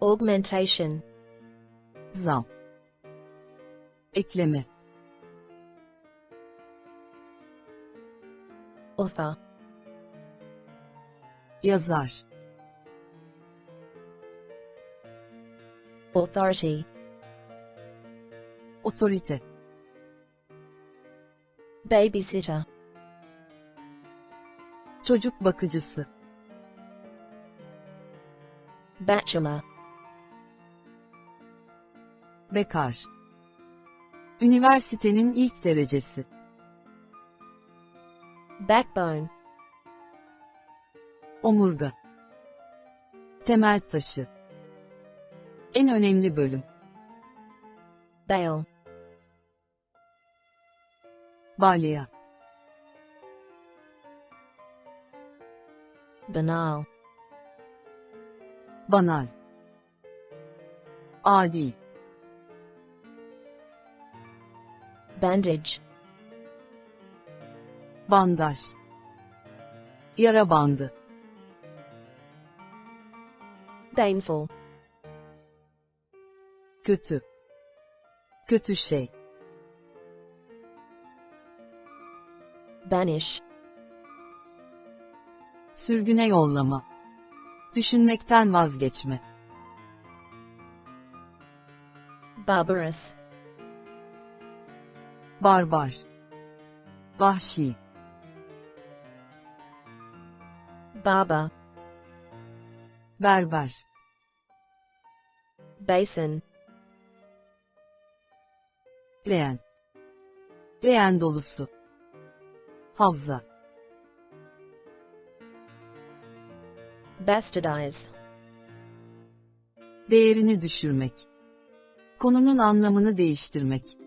Augmentation. zam, ekleme, Author. yazar, Authority. otorite, Babysitter. çocuk bakıcısı, Bachelor. Bekar, üniversitenin ilk derecesi, Backbone. omurga, temel taşı, en önemli bölüm, Bail. balya, Banal. banal, adi, Bandage. bandaj, yara bandı, Baneful. kötü, kötü şey, Banish. sürgüne yollama, düşünmekten vazgeçme, Barbarous. Barbar, vahşi, Barber. berber, Basin. leğen, leğen dolusu, havza, Bastardize. değerini düşürmek, konunun anlamını değiştirmek,